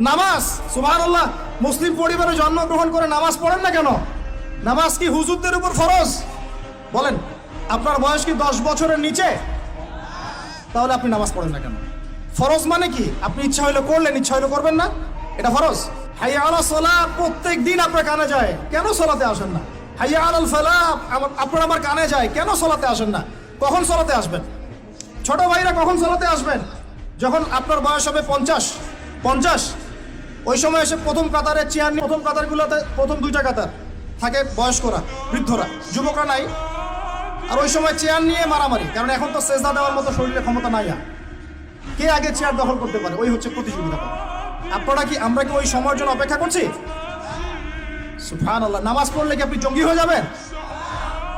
নামাজ সুবাহ আল্লাহ মুসলিম পরিবারে জন্মগ্রহণ করে নামাজ পড়েন না কেন? নামাজ কি হুজুরদের উপর ফরজ? বলেন, আপনার বয়স কি দশ বছরের নিচে? তাহলে আপনি নামাজ পড়েন না কেন? ফরজ মানে কি? আপনি ইচ্ছা হইলে করলেন, ইচ্ছা হইলে করবেন না। এটা ফরজ? হাইয়া আলা সলা প্রত্যেক দিন আপনার কানে যায়। কেন সলাতে আসেন না? হাইয়া আলাল ফালা আপনার আমার কানে যায়। কেন সলাতে আসেন না? কখন সলাতে আসবেন? ছোট ভাইরা কখন সলাতে আসবেন? যখন আপনার বয়স হবে পঞ্চাশ পঞ্চাশ ওই সময় এসে প্রথম কাতারে চেয়ার নিয়ে প্রথম কাতারগুলোতে প্রথম দুইটা কাতার থাকে বয়স্করা, বৃদ্ধরা। যুবকরা নাই। আর ওই সময় চেয়ার নিয়ে মারামারি, কারণ এখন তো সেজদা দেওয়ার মতো শরীরে ক্ষমতা নাই আর। কে আগে চেয়ার দখল করতে পারে? ওই হচ্ছে প্রতিযোগিতা। আপনারা কি, আমরা কি ওই সময়ের জন্য অপেক্ষা করছি? সুফান আল্লাহ নামাজ পড়লে কি আপনি জঙ্গি হয়ে যাবেন?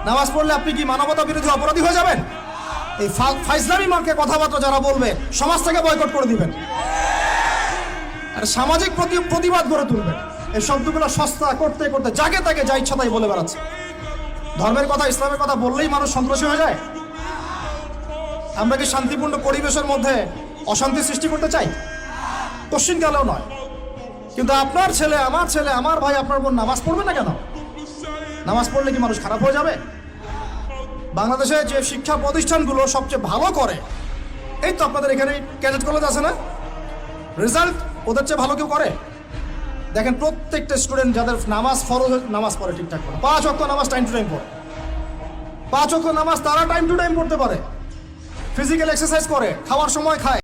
নামাজ পড়লে আপনি কি মানবতা বিরোধী অপরাধী হয়ে যাবেন? এই ফাইজলামি মার্কে কথাবার্তা যারা বলবে সমাজ থেকে বয়কট করে দিবেন। আর সামাজিক প্রতি- প্রতিবাদ গড়ে তুলবেন। এই শব্দগুলো সস্তা করতে করতে যাকে তাকে, যা ইচ্ছা তাই বলে বেড়াচ্ছে। ধর্মের কথা, ইসলামের কথা বললেই মানুষ সন্ত্রাসী হয়ে যায়। আমরা কি শান্তিপূর্ণ পরিবেশের মধ্যে অশান্তি সৃষ্টি করতে চাই? কোশ্চিন গেলেও নয়। কিন্তু আপনার ছেলে, আমার ছেলে, আমার ভাই, আপনার বোন নামাজ পড়বে না কেন? নামাজ পড়লে কি মানুষ খারাপ হয়ে যাবে? বাংলাদেশে যে শিক্ষা প্রতিষ্ঠানগুলো সবচেয়ে ভালো করে, এই তো আপনাদের এখানে ক্যাডেট কলেজ আছে না? রেজাল্ট ওদের চেয়ে ভালো কেউ করে? দেখেন, প্রত্যেকটা স্টুডেন্ট যাদের নামাজ ফরজ নামাজ পড়ে ঠিকঠাক করে। পাঁচ অক্ট নামাজ টাইম টু টাইম পড়ে। পাঁচ অক্ট নামাজ তারা টাইম টু টাইম পড়তে পারে। ফিজিক্যাল এক্সারসাইজ করে, খাওয়ার সময় খায়।